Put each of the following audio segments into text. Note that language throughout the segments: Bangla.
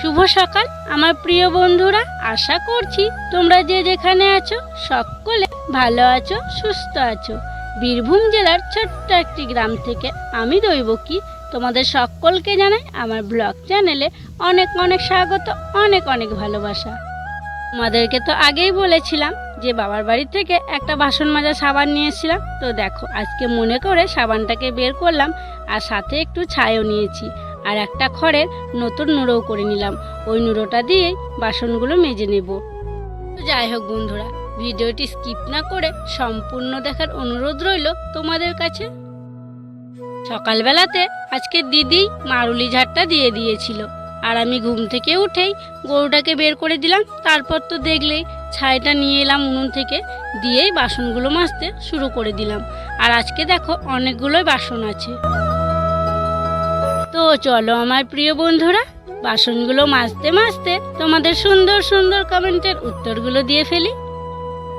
শুভ সকাল, আমার প্রিয় বন্ধুরা, আশা করছি তোমরা যে যেখানে আছো, সকলে ভালো আছো, সুস্থ আছো। বীরভূম জেলার ছোট্ট একটি গ্রাম থেকে আমি দৈবকী, তোমাদের সকলকে জানাই আমার ব্লগ চ্যানেলে অনেক অনেক স্বাগত, অনেক অনেক ভালোবাসা। তোমাদেরকে তো আগেই বলেছিলাম যে বাবার বাড়ি থেকে একটা বাসন মাজা সাবান নিয়েছিলাম। তো দেখো, আজকে মনে করে সাবানটাকে বের করলাম আর সাথে একটু ছাইও নিয়েছি। আর একটা খড়ের নতুন নুড়োও করে নিলাম। ওই নুড়োটা দিয়েই বাসনগুলো মেজে নেব। যাই হোক বন্ধুরা, ভিডিওটি স্কিপ না করে সম্পূর্ণ দেখার অনুরোধ রইল তোমাদের কাছে। সকালবেলাতে আজকে দিদি মারুলি ঝাড়টা দিয়ে দিয়েছিল। আর আমি ঘুম থেকে উঠেই গরুটাকে বের করে দিলাম। তারপর তো দেখলেই ছাইটা নিয়ে এলাম উনুন থেকে, দিয়েই বাসনগুলো মাজতে শুরু করে দিলাম। আর আজকে দেখো অনেকগুলোই বাসন আছে। তো চলো আমার প্রিয় বন্ধুরা, বাসনগুলো মাজতে মাজতে তোমাদের সুন্দর সুন্দর কমেন্টের উত্তরগুলো দিয়ে ফেলি।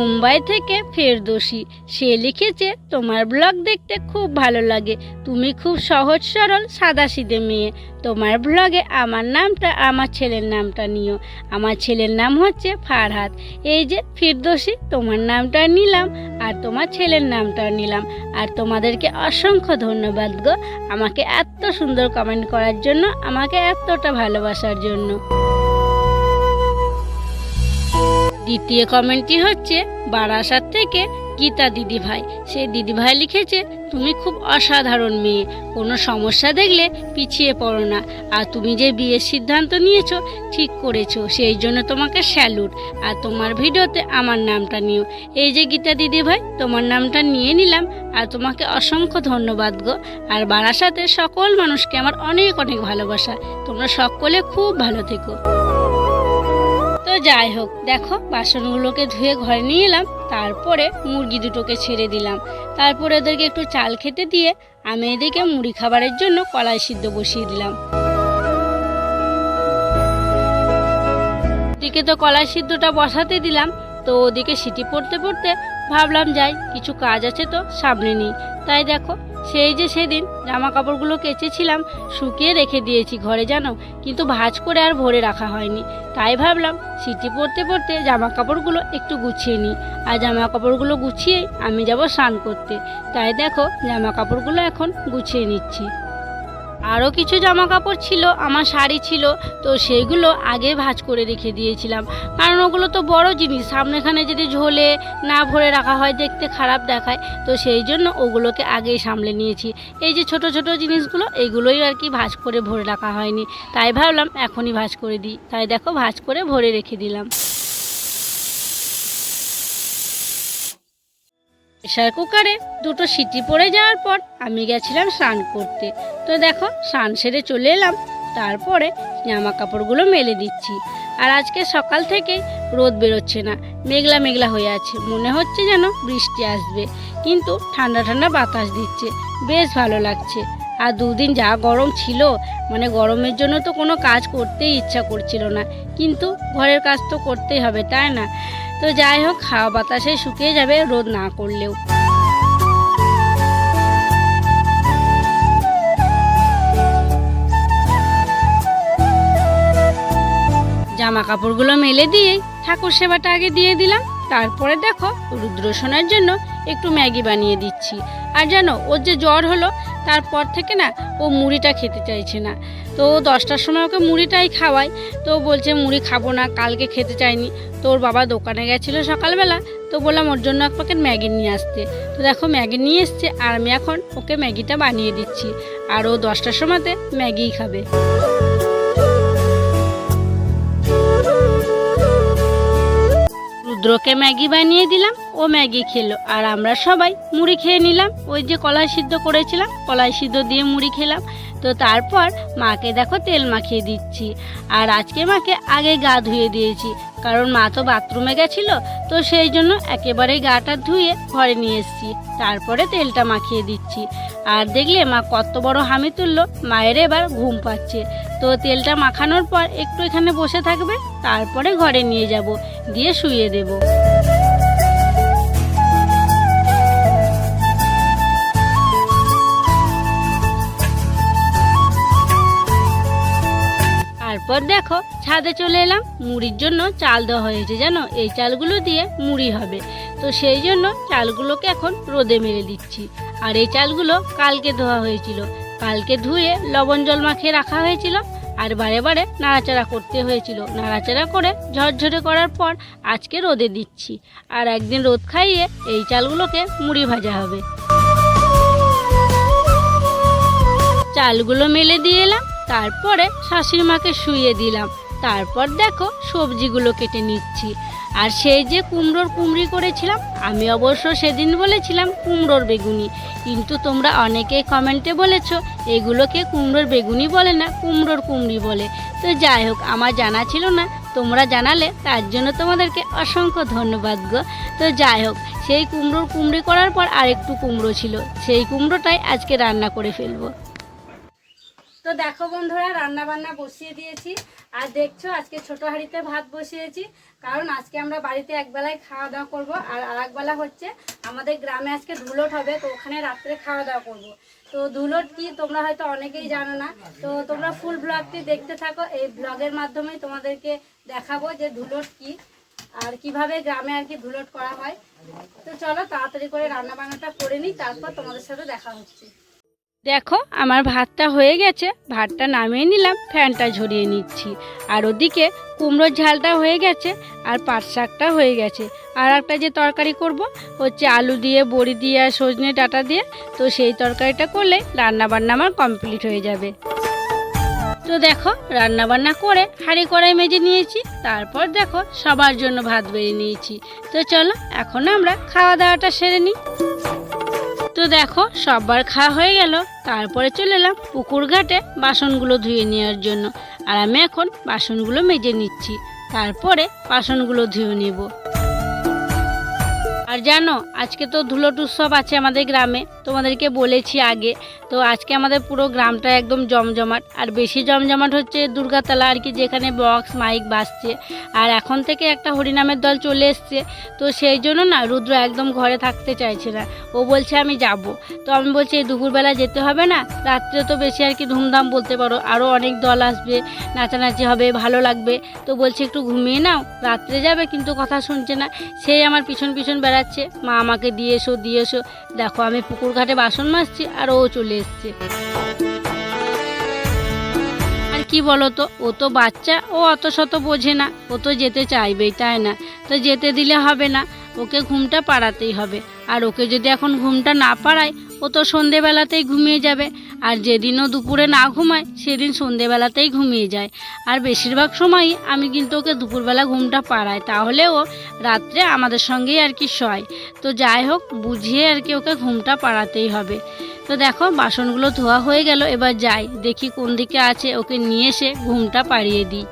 মুম্বাই থেকে ফেরদোষী সে লিখেছে, তোমার ব্লগ দেখতে খুব ভালো লাগে। তুমি খুব সহজ, সরল, সাদাসিধে মেয়ে। তোমার ব্লগে আমার নামটা, আমার ছেলের নামটা নিও। আমার ছেলের নাম হচ্ছে ফারহাত। এই যে ফিরদোষী তোমার নামটা নিলাম আর তোমার ছেলের নামটা নিলাম। আর তোমাদেরকে অসংখ্য ধন্যবাদ গো। আমাকে এত সুন্দর কমেন্ট করার জন্য, আমাকে এতটা ভালোবাসার জন্য। দ্বিতীয় কমেন্টটি হচ্ছে, বারাসাত থেকে গীতা দিদিভাই। সেই দিদিভাই লিখেছে, তুমি খুব অসাধারণ মেয়ে। কোনো সমস্যা দেখলে পিছিয়ে পড়ো না। আর তুমি যে বিয়ের সিদ্ধান্ত নিয়েছো, ঠিক করেছ। সেই জন্য তোমাকে স্যালুট। আর তোমার ভিডিওতে আমার নামটা নিও। এই যে গীতা দিদিভাই, তোমার নামটা নিয়ে নিলাম। আর তোমাকে অসংখ্য ধন্যবাদ গো। আর বারাসাতের সকল মানুষকে আমার অনেক অনেক ভালোবাসা। তোমরা সকলে খুব ভালো থেকো। তো যাই হোক, দেখো, বাসনগুলোকে ধুয়ে ঘরে নিয়ে এলাম, তারপরে মুরগি দুটোকে ছেড়ে দিলাম। তারপরে ওদেরকে একটু চাল খেতে দিয়ে আমি এদিকে মুড়ি খাবারের জন্য কলাই সিদ্ধ বসিয়ে দিলাম। ওদিকে তো কলাই সিদ্ধটা বসাতে দিলাম, তো ওদিকে সিটি পড়তে পড়তে ভাবলাম যাই, কিছু কাজ আছে তো সামনে নেই। তাই দেখো সেই যে সেদিন জামা কাপড়গুলো কেচেছিলাম, শুকিয়ে রেখে দিয়েছি ঘরে জানো কিন্তু ভাজ করে আর ভরে রাখা হয়নি। তাই ভাবলাম, সিটি পড়তে পড়তে জামা কাপড়গুলো একটু গুছিয়ে নিই। আর জামা কাপড়গুলো গুছিয়েই আমি যাব স্নান করতে। তাই দেখো জামা কাপড়গুলো এখন গুছিয়ে নিচ্ছি। আরও কিছু জামা কাপড় ছিল, আমার শাড়ি ছিল, তো সেইগুলো আগে ভাঁজ করে রেখে দিয়েছিলাম। কারণ ওগুলো তো বড় জিনিস, সামনেখানে যদি ঝোলে না ভরে রাখা হয়, দেখতে খারাপ দেখায়, তো সেই জন্য ওগুলোকে আগেই সামলে নিয়েছি। এই যে ছোট ছোট জিনিসগুলো এইগুলোই আর কি ভাঁজ করে ভরে রাখা হয়নি। তাই ভাবলাম এখনই ভাঁজ করে দিই। তাই দেখো, ভাঁজ করে ভরে রেখে দিলাম। প্রেশার কুকারে দুটো সিটি পড়ে যাওয়ার পর আমি গেছিলাম স্নান করতে। তো দেখো, স্নান সেরে চলে এলাম। তারপরে জামা কাপড়গুলো মেলে দিচ্ছি। আর আজকে সকাল থেকে রোদ বেরোচ্ছে না। মেঘলা মেঘলা হয়ে আছে। মনে হচ্ছে যেন বৃষ্টি আসবে। কিন্তু ঠান্ডা ঠান্ডা বাতাস দিচ্ছে। বেশ ভালো লাগছে। আর দুদিন যা গরম ছিল মানে গরমের জন্য তো কোনো কাজ করতেই ইচ্ছা করছিল না। কিন্তু ঘরের কাজ তো করতেই হবে, তাই না? তো যাই হোক, হাওয়া বাতাসে শুকিয়ে যাবে, রোদ না করলেও। জামা কাপড়গুলো মেলে দিয়ে ঠাকুর সেবাটা আগে দিয়ে দিলাম। তারপরে দেখো রুদ্রসোনার জন্য একটু ম্যাগি বানিয়ে দিচ্ছি। আর জানো, ওর যে জ্বর হলো, তারপর থেকে না ও মুড়িটা খেতে চাইছে না। তো দশটার সময় ওকে মুড়িটাই খাওয়াই। তো বলছে, মুড়ি খাব না, কালকে খেতে চাইনি। তো ওর বাবা দোকানে গেছিল সকালবেলা। তো বললাম, ওর জন্য এক প্যাকেট ম্যাগি নিয়ে আসতে। তো দেখো, ম্যাগি নিয়ে এসছে আর আমি এখন ওকে ম্যাগিটা বানিয়ে দিচ্ছি। আর ও দশটার সময়তে ম্যাগিই খাবে। রুদ্রকে ম্যাগি বানিয়ে দিলাম। ও ম্যাগি খেলো। আর আমরা সবাই মুড়ি খেয়ে নিলাম। ওই যে কলাই সিদ্ধ করেছিলাম, কলাই সিদ্ধ দিয়ে মুড়ি খেলাম। তো তারপর মাকে দেখো তেল মাখিয়ে দিচ্ছি। আর আজকে মাকে আগে গা ধুয়ে দিয়েছি, কারণ মা তো বাথরুমে গেছিল, তো সেই জন্য একেবারে গাটা ধুয়ে ঘরে নিয়ে এসেছি। তারপরে তেলটা মাখিয়ে দিচ্ছি। আর দেখলে মা কত বড় হামি তুললো, মায়ের এবার ঘুম পাচ্ছে। তো তেলটা মাখানোর পর একটু এখানে বসে থাকবে, তারপরে ঘরে নিয়ে যাব দিয়ে শুয়ে দেবো। তারপর দেখো, ছাদে চলে এলাম। মুড়ির জন্য চাল দেওয়া হয়েছে জানো এই চালগুলো দিয়ে মুড়ি হবে। তো সেই জন্য চালগুলোকে এখন রোদে মেরে দিচ্ছি। আর এই চালগুলো কালকে ধোয়া হয়েছিল। কালকে ধুয়ে লবণ জল মাখিয়ে রাখা হয়েছিল। আর বারে বারে নাড়াচাড়া করতে হয়েছিল। নাড়াচাড়া করে ঝরঝরে করার পর আজকে রোদে দিচ্ছি। আর একদিন রোদ খাইয়ে এই চালগুলোকে মুড়ি ভাজা হবে। চালগুলো মেলে দিয়ে এলাম। তারপরে শাশুড়ি মাকে শুইয়ে দিলাম। তারপর দেখো সবজিগুলো কেটে নিচ্ছি। আর সেই যে কুমড়োর কুমড়ি করেছিলাম, আমি অবশ্য সেদিন বলেছিলাম কুমড়োর বেগুনি। কিন্তু তোমরা অনেকেই কমেন্টে বলেছ, এগুলোকে কুমড়োর বেগুনি বলে না, কুমড়োর কুমড়ি বলে। তো যাই হোক, আমার জানা ছিল না, তোমরা জানালে, তার জন্য তোমাদেরকে অসংখ্য ধন্যবাদ গো। তো যাই হোক, সেই কুমড়োর কুমড়ি করার পর আরেকটু কুমড়ো ছিল, সেই কুমড়োটাই আজকে রান্না করে ফেলব। তো দেখো বন্ধুরা রান্না বান্না বসিয়ে দিয়েছি। আর দেখছ, আজকে ছোট হাঁড়িতে ভাত বসিয়েছি। কারণ আজকে আমরা বাড়িতে একবেলায় খাওয়া দাওয়া করব। আর আরেকবেলা হচ্ছে আমাদের গ্রামে আজকে ধুলোট হবে, তো ওখানে রাত্রে খাওয়া দাওয়া করব। তো ধুলোট কি তোমরা হয়তো অনেকেই জানো না। তো তোমরা ফুল ব্লগটি দেখতে থাকো। এই ব্লগের মাধ্যমে তোমাদেরকে দেখাবো যে ধুলোট কি, আর কীভাবে গ্রামে আর কি ধুলোট করা হয়। তো চলো, তাড়াতাড়ি করে রান্না বান্নাটা করে নিই, তারপর তোমাদের সাথে দেখা হচ্ছে। দেখো, আমার ভাতটা হয়ে গেছে। ভাতটা নামিয়ে নিলাম, ফ্যানটা ঝরিয়ে নিচ্ছি। আর ওদিকে কুমড়োর ঝালটা হয়ে গেছে আর পাট শাকটা হয়ে গেছে। আর একটা যে তরকারি করব, হচ্ছে আলু দিয়ে, বড়ি দিয়ে আর সজনে ডাটা দিয়ে, তো সেই তরকারিটা করলে রান্নাবান্না আমার কমপ্লিট হয়ে যাবে। তো দেখো, রান্নাবান্না করে হাঁড়ি কড়াই মেজে নিয়েছি, তারপর দেখো সবার জন্য ভাত বেড়ে নিয়েছি। তো চলো, এখন আমরা খাওয়া দাওয়াটা সেরে নিই। তো দেখো, সববার খাওয়া হয়ে গেল। তারপরে চলে এলাম পুকুর ঘাটে বাসনগুলো ধুয়ে নেওয়ার জন্য। আর আমি এখন বাসনগুলো মেজে নিচ্ছি। তারপরে বাসনগুলো ধুয়ে নেব। আর জানো, আজকে তো ধুলোট উৎসব আছে আমাদের গ্রামে, তোমাদেরকে বলেছি আগে। তো আজকে আমাদের পুরো গ্রামটা একদম জমজমাট, আর বেশি জমজমাট হচ্ছে দুর্গাতলা আর কি, যেখানে বক্স, মাইক বাজছে। আর এখন থেকে একটা হরিনামের দল চলে এসছে, তো সেই জন্য না রুদ্র একদম ঘরে থাকতে চাইছে না। ও বলছে আমি যাব। তো আমি বলছি, এই দুপুরবেলা যেতে হবে না? রাত্রে তো বেশি আর কি ধুমধাম বলতে পারো আরও অনেক দল আসবে, নাচানাচি হবে, ভালো লাগবে। তো বলছে, একটু ঘুমিয়ে নাও, রাত্রে যাবে, কিন্তু কথা শুনছে না। সেই আমার পিছন পিছন বেড়াচ্ছে। মা আমাকে দিয়ে এসো দিয়ে এসো। দেখো আমি পুকুর ঘাটে বাসন মাজছি আর ও চলে এসছে। আর কি বলো তো ও তো বাচ্চা, ও অত শত বোঝে না। ও তো যেতে চাইবেই, তাই না? তো যেতে দিলে হবে না। ওকে ঘুমটা পাড়াতেই হবে। আর ওকে যদি এখন ঘুমটা না পাড়ায়, ও তো সন্ধেবেলাতেই ঘুমিয়ে যাবে। আর যেদিনও দুপুরে না ঘুমায়, সেদিন সন্ধেবেলাতেই ঘুমিয়ে যায়। আর বেশিরভাগ সময়ই আমি কিন্তু ওকে দুপুরবেলা ঘুমটা পাড়াই। তাহলে ও রাত্রে আমাদের সঙ্গেই আর কি শয়। তো যাই হোক, বুঝিয়ে আর কি ওকে ঘুমটা পাড়াতেই হবে। তো দেখো, বাসনগুলো ধোয়া হয়ে গেল, এবার যাই। দেখি কোন দিকে আছে, ওকে নিয়ে এসে ঘুমটা পাড়িয়ে দিই।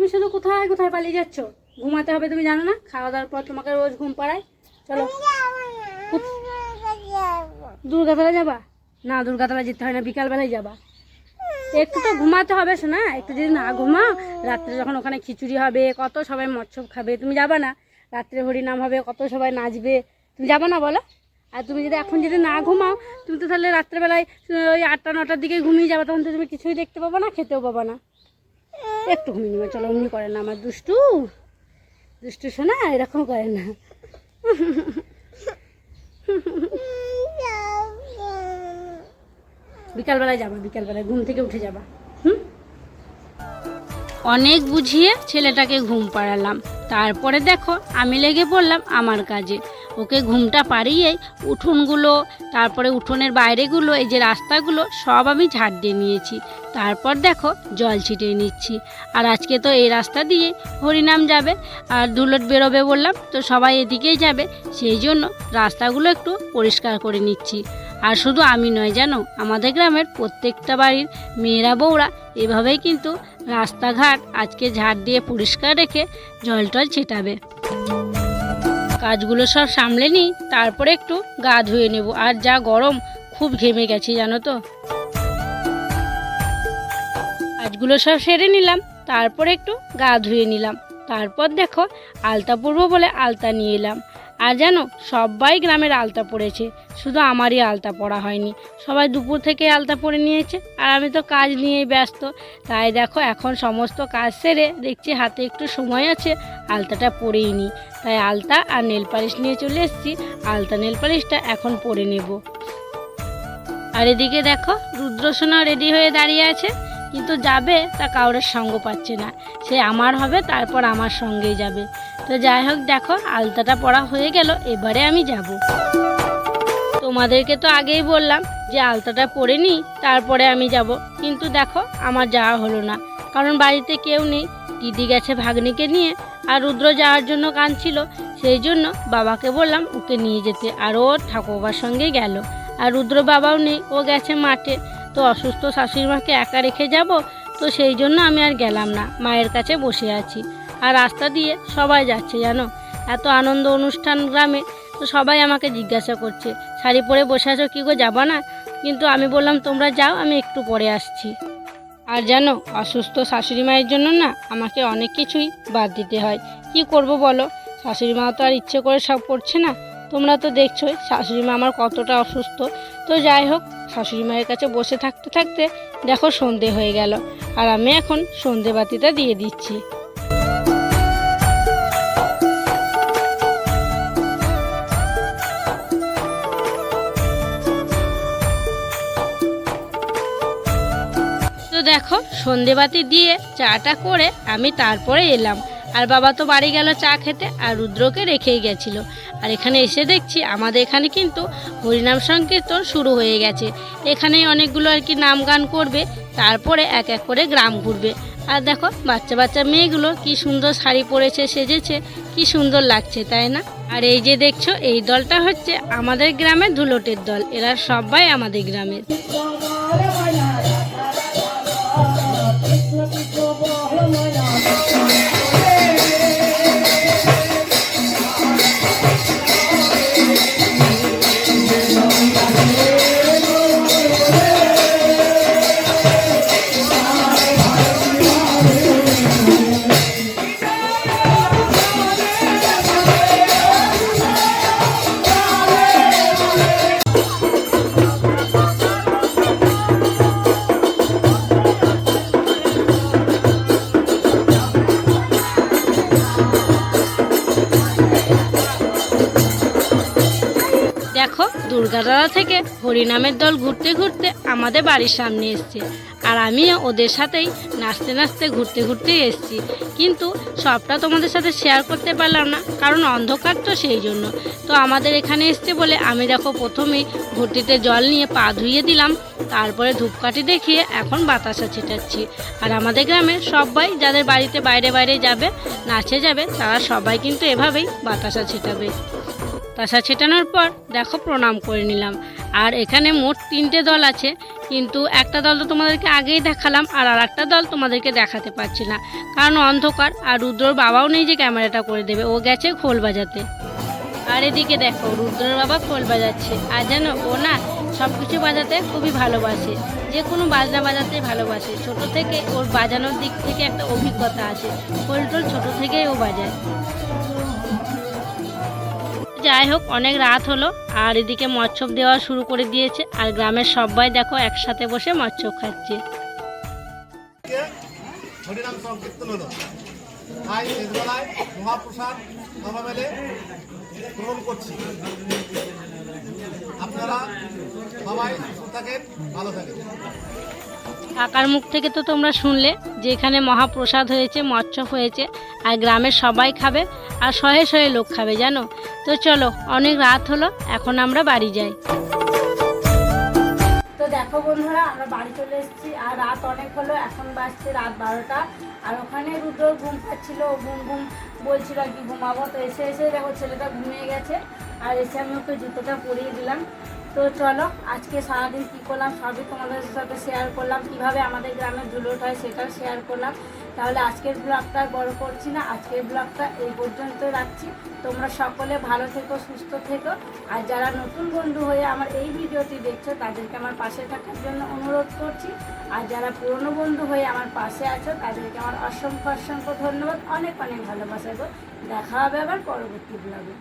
তুমি শুধু কোথায় কোথায় পালিয়ে যাচ্ছ? ঘুমাতে হবে তুমি জানো না? খাওয়া দাওয়ার পর তোমাকে রোজ ঘুম পাড়ায়। চলো। দুর্গাতলা যাবা? না দুর্গাতলা যেতে হয় না, বিকালবেলায় যাবা। একটু তো ঘুমাতে হবে শোনা। একটু যদি না ঘুমাও, রাত্রে যখন ওখানে খিচুড়ি হবে, কত সবাই মৎস্য খাবে। তুমি যাবা না? রাত্রে হরিনাম হবে, কত সবাই নাচবে। তুমি যাবা না, বলো? আর তুমি যদি এখন যদি না ঘুমাও, তুমি তো তাহলে রাত্রেবেলায়, ওই আটটা, নটার দিকে ঘুমিয়ে যাবে। তখন তো তুমি কিছুই দেখতে পাবো না, খেতেও পাবো না। একটু নেবে। চলো অমনি করে না, আমার দুষ্টু। দুষ্টু শোনা এরকম করে না। বিকালবেলায় যাবা, বিকালবেলায় ঘুম থেকে উঠে যাবা। হুম? অনেক বুঝিয়ে ছেলেটাকে ঘুম পাড়ালাম। তারপরে দেখো, আমি লেগে পড়লাম আমার কাজে। ওকে ঘুমটা পাড়িয়ে উঠোনগুলো, তারপরে উঠোনের বাইরেগুলো, এই যে রাস্তাগুলো, সব আমি ঝাড় দিয়ে নিয়েছি। তারপর দেখো জল ছিটিয়ে নিচ্ছি। আর আজকে তো এই রাস্তা দিয়ে হরিনাম যাবে আর ধুলোট বেরোবে বললাম, তো সবাই এদিকেই যাবে। সেই জন্য রাস্তাগুলো একটু পরিষ্কার করে নিচ্ছি। আর শুধু আমি নয়, জানো, আমাদের গ্রামের প্রত্যেকটা বাড়ির মেয়েরা বউরা এভাবেই কিন্তু রাস্তাঘাট আজকে ঝাড় দিয়ে পরিষ্কার রেখে জল টল ছেটাবে। কাজগুলো সব সামলে নিই, তারপরে একটু গা ধুয়ে নেব। আর যা গরম, খুব ঘেমে গেছি, জানো তো। কাজগুলো সব সেরে নিলাম, তারপরে একটু গা ধুয়ে নিলাম। তারপর দেখো, আলতা পরবো বলে আলতা নিয়ে এলাম। আর যেন সবাই গ্রামের আলতা পড়েছে, শুধু আমারই আলতা পড়া হয়নি, সবাই দুপুর থেকে আলতা পরে নিয়েছে, আর আমি তো কাজ নিয়েই ব্যস্ত, তাই দেখো এখন সমস্ত কাজ সেরে দেখছি হাতে একটু সময় আছে, আলতাটা পরেই নিই তাই আলতা আর নেল পালিশ নিয়ে চলে এসেছি, আলতা নেল পালিশটা এখন পরে নেব। আর এদিকে দেখো রুদ্রসোনা রেডি হয়ে দাঁড়িয়ে আছে, কিন্তু যাবে তা কাউরের সঙ্গ পাচ্ছে না, সে আমার হবে, তারপর আমার সঙ্গেই যাবে। তো যাই হোক, দেখো, আলতাটা পড়া হয়ে গেল, এবারে আমি যাব। তোমাদেরকে তো আগেই বললাম যে আলতাটা পরে নিই, তারপরে আমি যাব। কিন্তু দেখো, আমার যাওয়া হলো না। কারণ বাড়িতে কেউ নেই, দিদি গেছে ভাগ্নিকে নিয়ে, আর রুদ্র যাওয়ার জন্য কাঁদছিল। সেই জন্য বাবাকে বললাম, ওকে নিয়ে যেতে। আর ও ঠাকুরবার সঙ্গে গেল। আর রুদ্র বাবাও নেই, ও গেছে মাঠে। তো অসুস্থ শাশুড়ি মাকে একা রেখে যাব, তো সেই জন্য আমি আর গেলাম না। মায়ের কাছে বসে আছি। আর রাস্তা দিয়ে সবাই যাচ্ছে, জানো? এত আনন্দ অনুষ্ঠান গ্রামে তো সবাই আমাকে জিজ্ঞাসা করছে, শাড়ি পরে বসে আছো কী গো, যাবা না? কিন্তু আমি বললাম, তোমরা যাও, আমি একটু পরে আসছি। আর জানো, অসুস্থ শাশুড়ি মায়ের জন্য না আমাকে অনেক কিছুই বাদ দিতে হয়। কি করব বলো? শাশুড়ি মা তো আর ইচ্ছে করে সব করছে না। তোমরা তো দেখছোই শাশুড়ি মা আমার কতটা অসুস্থ। তো যাই হোক, শাশুড়ি মায়ের কাছে বসে থাকতে থাকতে দেখো সন্ধে হয়ে গেল। আর আমি এখন সন্ধে বাতিটা দিয়ে দিচ্ছি। সন্ধেবাতি দিয়ে চাটা করে আমি তারপরে এলাম আর বাবা তো বাড়ি গেল চা খেতে আর রুদ্রকে রেখেই গেছিল আর এখানে এসে দেখছি আমাদের এখানে কিন্তু হরিনাম সংকীর্তন শুরু হয়ে গেছে এখানে অনেকগুলো আর কি নাম গান করবে তারপরে এক এক করে গ্রাম ঘুরবে আর দেখো বাচ্চা বাচ্চা মেয়েগুলো কি সুন্দর শাড়ি পরেছে সেজেছে কি সুন্দর লাগছে তাই না আর এই যে দেখছ এই দলটা হচ্ছে আমাদের গ্রামের ধুলোটের দল এরা সবাই আমাদের গ্রামের দুর্গাদারা থেকে হরিনামের দল ঘুরতে ঘুরতে আমাদের বাড়ির সামনে এসছে। আর আমিও ওদের সাথেই নাচতে নাচতে ঘুরতে ঘুরতে এসছি। কিন্তু সবটা তোমাদের সাথে শেয়ার করতে পারলাম না, কারণ অন্ধকার তো সেই জন্য। তো আমাদের এখানে এসছে বলে আমি দেখো প্রথমেই ভর্তিতে জল নিয়ে পা ধুইয়ে দিলাম, তারপরে ধূপকাঠি দেখিয়ে এখন বাতাসা ছেটাচ্ছি। আর আমাদের গ্রামের সবাই যাদের বাড়িতে বাইরে বাইরে যাবে, নাচে যাবে, তারা সবাই কিন্তু এভাবেই বাতাসা ছেটাবে। তাসা ছেটানোর পর দেখো প্রণাম করে নিলাম। আর এখানে মোট তিনটে দল আছে, কিন্তু একটা দল তো তোমাদেরকে আগেই দেখালাম আর আর একটা দল তোমাদেরকে দেখাতে পারছি না। কারণ অন্ধকার আর রুদ্রর বাবাও নেই যে ক্যামেরাটা করে দেবে, ও গেছে খোল বাজাতে। আর এদিকে দেখো, রুদ্রর বাবা খোল বাজাচ্ছে। আর যেন ও না সব কিছু বাজাতে খুবই ভালোবাসে। যে কোনো বাজনা বাজাতে ভালোবাসে। ছোট থেকে ওর বাজানোর দিক থেকে একটা অভিজ্ঞতা আছে। খোল টোল ছোটো থেকেই ও বাজায়। যাই হোক, অনেক রাত হলো, আর এদিকে মচ্ছপ দেওয়া শুরু করে দিয়েছে, আর গ্রামের সবাই দেখো একসাথে বসে মচ্ছপ খাচ্ছে। আপনারা সবাই থাকেন, ভালো থাকেন। কাকার মুখ থেকে তো তোমরা শুনলে যে এখানে মহাপ্রসাদ হয়েছে মৎস্য হয়েছে, আর গ্রামের সবাই খাবে আর শহে শহে লোক খাবে, জানো? তো চলো, অনেক রাত হলো, এখন আমরা বাড়ি যাই। দেখো বন্ধুরা, আমরা বাড়ি চলে এসেছি, আর রাত অনেক হলো, এখন বাজছে রাত বারোটা, আর ওখানে রুদ্র ঘুম পাচ্ছিল ঘুম ঘুম বলছিল আর কি, ঘুমাবো। তো এসে এসে দেখো ছেলেটা ঘুমিয়ে গেছে আর এসে আমি ওকে জুতোটা পরিয়ে দিলাম। তো চলো, আজকে সারাদিন কী করলাম সবই তোমাদের সাথে শেয়ার করলাম। কীভাবে আমাদের গ্রামের ধুলোট হয় সেটাও শেয়ার করলাম। তাহলে আজকের ব্লগটা বড় করছি না। আজকের ব্লগটা এই পর্যন্ত রাখছি। তোমরা সকলে ভালো থেকো, সুস্থ থেকো। আর যারা নতুন বন্ধু হয়ে আমার এই ভিডিওটি দেখছ, তাদেরকে আমার পাশে থাকার জন্য অনুরোধ করছি। আর যারা পুরনো বন্ধু হয়ে আমার পাশে আছো, তাদেরকে আমার অসংখ্য অসংখ্য ধন্যবাদ। অনেক অনেক ভালোবাসা গো। দেখা হবে আবার পরবর্তী ব্লগে